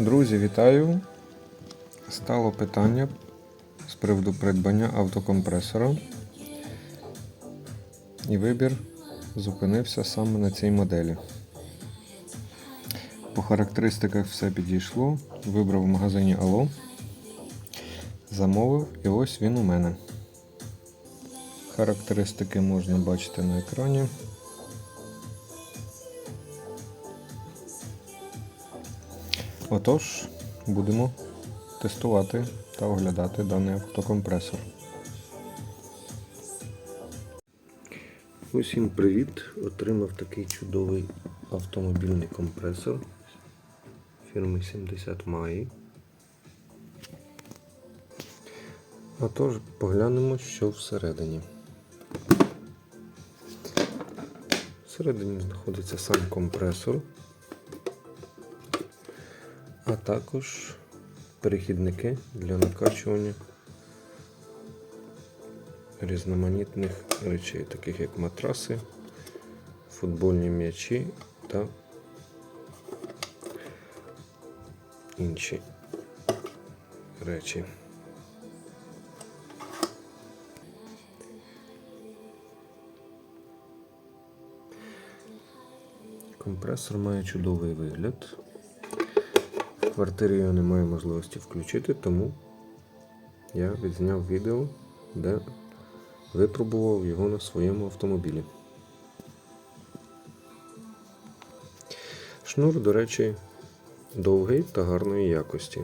Друзі, вітаю! Стало питання з приводу придбання автокомпресора. І вибір зупинився саме на цій моделі. По характеристиках все підійшло. Вибрав в магазині Allo. Замовив і ось він у мене. Характеристики можна бачити на екрані. Отож, будемо тестувати та оглядати даний автокомпресор. Усім привіт! Отримав такий чудовий автомобільний компресор фірми 70 Mai. Отож, поглянемо, що всередині. Всередині знаходиться сам компресор, а також перехідники для накачування різноманітних речей, таких як матраси, футбольні м'ячі та інші речі. Компресор має чудовий вигляд. В квартирі я не маю можливості включити, тому я відзняв відео, де випробував його на своєму автомобілі. Шнур, до речі, довгий та гарної якості.